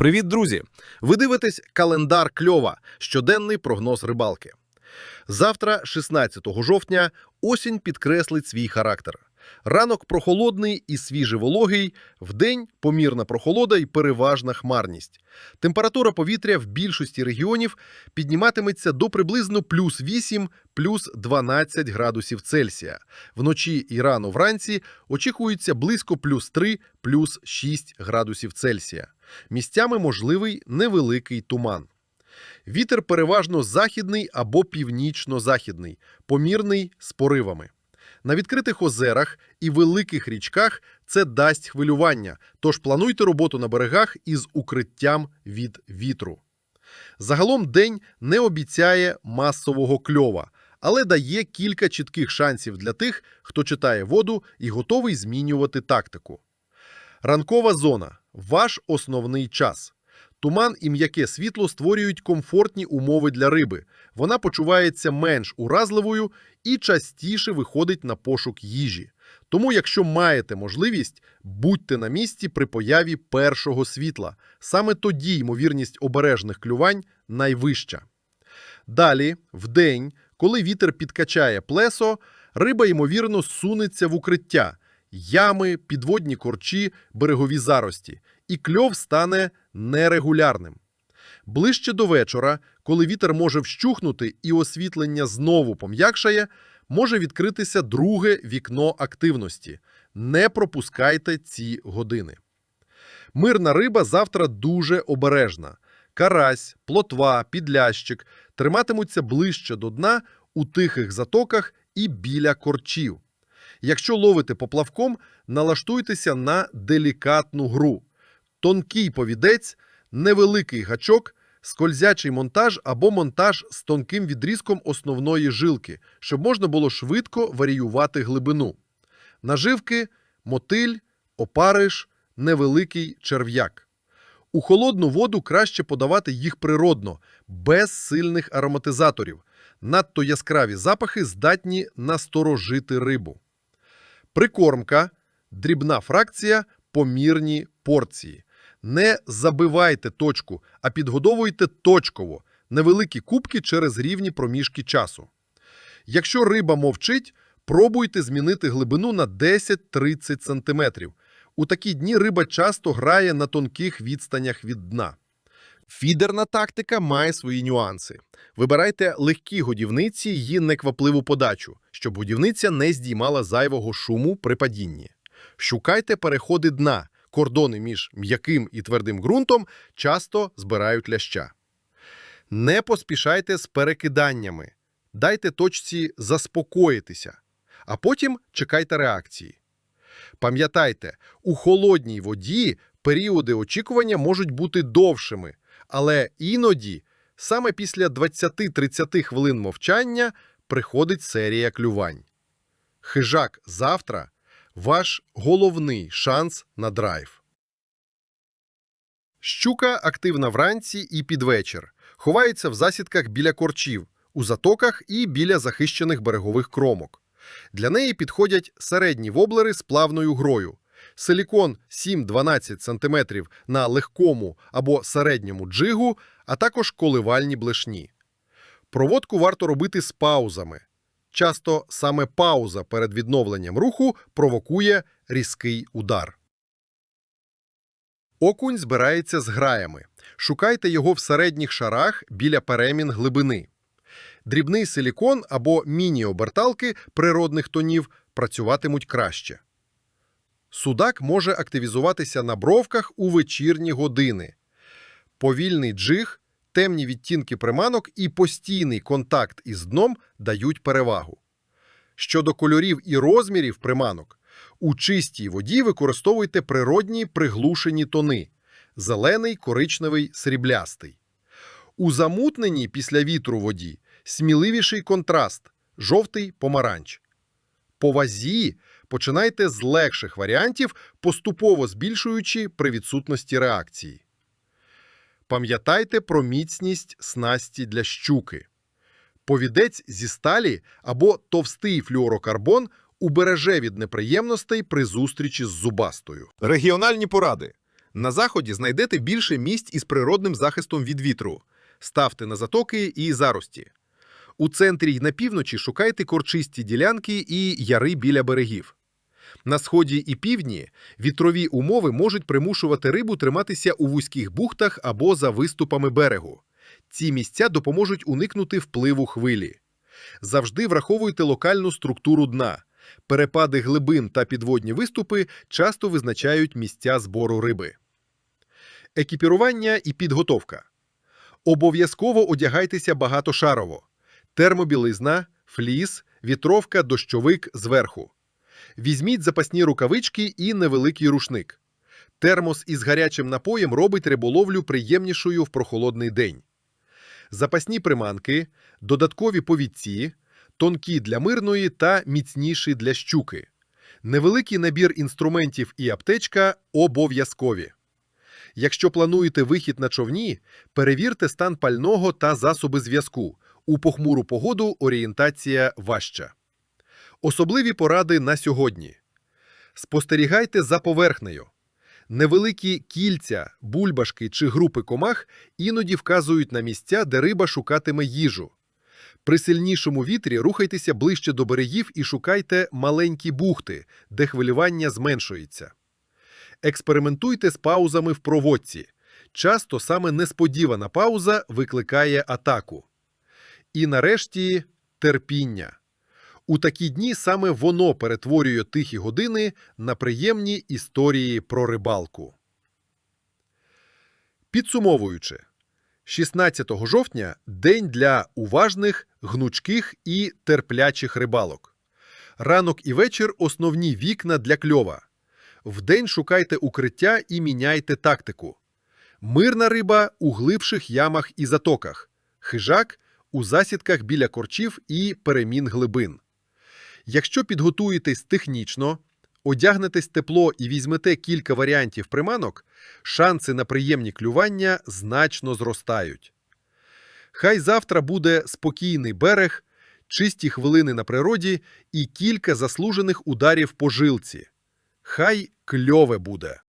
Привіт, друзі! Ви дивитесь календар кльова, щоденний прогноз рибалки. Завтра, 16 жовтня, осінь підкреслить свій характер. Ранок прохолодний і свіжевологий, вдень помірна прохолода і переважна хмарність. Температура повітря в більшості регіонів підніматиметься до приблизно плюс 8, плюс 12 градусів Цельсія. Вночі і рано вранці очікується близько плюс 3, плюс 6 градусів Цельсія. Місцями можливий невеликий туман. Вітер переважно західний або північно-західний, помірний з поривами. На відкритих озерах і великих річках це дасть хвилювання, тож плануйте роботу на берегах із укриттям від вітру. Загалом день не обіцяє масового кльова, але дає кілька чітких шансів для тих, хто читає воду і готовий змінювати тактику. Ранкова зона ваш основний час. Туман і м'яке світло створюють комфортні умови для риби. Вона почувається менш уразливою і частіше виходить на пошук їжі. Тому, якщо маєте можливість, будьте на місці при появі першого світла. Саме тоді ймовірність обережних клювань найвища. Далі, вдень, коли вітер підкачає плесо, риба ймовірно сунеться в укриття, ями, підводні корчі, берегові зарості, і кльов стане нерегулярним. Ближче до вечора, коли вітер може вщухнути і освітлення знову пом'якшає, може відкритися друге вікно активності. Не пропускайте ці години. Мирна риба завтра дуже обережна. Карась, плотва, підлящик триматимуться ближче до дна у тихих затоках і біля корчів. Якщо ловите поплавком, налаштуйтеся на делікатну гру. Тонкий повідець, невеликий гачок, скользячий монтаж або монтаж з тонким відрізком основної жилки, щоб можна було швидко варіювати глибину. Наживки, мотиль, опариш, невеликий черв'як. У холодну воду краще подавати їх природно, без сильних ароматизаторів. Надто яскраві запахи здатні насторожити рибу. Прикормка, дрібна фракція, помірні порції. Не забивайте точку, а підгодовуйте точково, невеликі кубки через рівні проміжки часу. Якщо риба мовчить, пробуйте змінити глибину на 10-30 см. У такі дні риба часто грає на тонких відстанях від дна. Фідерна тактика має свої нюанси. Вибирайте легкі годівниці і неквапливу подачу, щоб годівниця не здіймала зайвого шуму при падінні. Шукайте переходи дна. Кордони між м'яким і твердим ґрунтом часто збирають ляща. Не поспішайте з перекиданнями. Дайте точці заспокоїтися, а потім чекайте реакції. Пам'ятайте, у холодній воді періоди очікування можуть бути довшими, але іноді, саме після 20-30 хвилин мовчання, приходить серія клювань. Хижак завтра ваш головний шанс на драйв. Щука активна вранці і під вечір. Ховається в засідках біля корчів, у затоках і біля захищених берегових кромок. Для неї підходять середні воблери з плавною грою. Силікон 7-12 см на легкому або середньому джигу, а також коливальні блешні. Проводку варто робити з паузами. Часто саме пауза перед відновленням руху провокує різкий удар. Окунь збирається з граями. Шукайте його в середніх шарах біля перемін глибини. Дрібний силікон або міні-оберталки природних тонів працюватимуть краще. Судак може активізуватися на бровках у вечірні години. Повільний джиг, темні відтінки приманок і постійний контакт із дном дають перевагу. Щодо кольорів і розмірів приманок, у чистій воді використовуйте природні приглушені тони зелений, коричневий, сріблястий. У замутненій після вітру воді сміливіший контраст жовтий помаранч. По вазі починайте з легших варіантів, поступово збільшуючи при відсутності реакції. Пам'ятайте про міцність снасті для щуки. Повідець зі сталі або товстий флюорокарбон убереже від неприємностей при зустрічі з зубастою. Регіональні поради. На заході знайдете більше місць із природним захистом від вітру. Ставте на затоки і зарості. У центрі й на півночі шукайте корчисті ділянки і яри біля берегів. На сході і півдні вітрові умови можуть примушувати рибу триматися у вузьких бухтах або за виступами берегу. Ці місця допоможуть уникнути впливу хвилі. Завжди враховуйте локальну структуру дна. Перепади глибин та підводні виступи часто визначають місця збору риби. Екіпірування і підготовка. Обов'язково одягайтеся багатошарово. Термобілизна, фліс, вітровка, дощовик зверху. Візьміть запасні рукавички і невеликий рушник. Термос із гарячим напоєм робить риболовлю приємнішою в прохолодний день. Запасні приманки, додаткові повідці, тонкі для мирної та міцніші для щуки. Невеликий набір інструментів і аптечка обов'язкові. Якщо плануєте вихід на човні, перевірте стан пального та засоби зв'язку. У похмуру погоду орієнтація важча. Особливі поради на сьогодні. Спостерігайте за поверхнею. Невеликі кільця, бульбашки чи групи комах іноді вказують на місця, де риба шукатиме їжу. При сильнішому вітрі рухайтеся ближче до берегів і шукайте маленькі бухти, де хвилювання зменшується. Експериментуйте з паузами в проводці. Часто саме несподівана пауза викликає атаку. І нарешті терпіння. У такі дні саме воно перетворює тихі години на приємні історії про рибалку. Підсумовуючи, 16 жовтня день для уважних, гнучких і терплячих рибалок. Ранок і вечір основні вікна для кльова. Вдень шукайте укриття і міняйте тактику. Мирна риба у глибших ямах і затоках, хижак у засідках біля корчів і перемін глибин. Якщо підготуєтесь технічно, одягнетесь тепло і візьмете кілька варіантів приманок, шанси на приємні клювання значно зростають. Хай завтра буде спокійний берег, чисті хвилини на природі і кілька заслужених ударів по жилці. Хай кльове буде.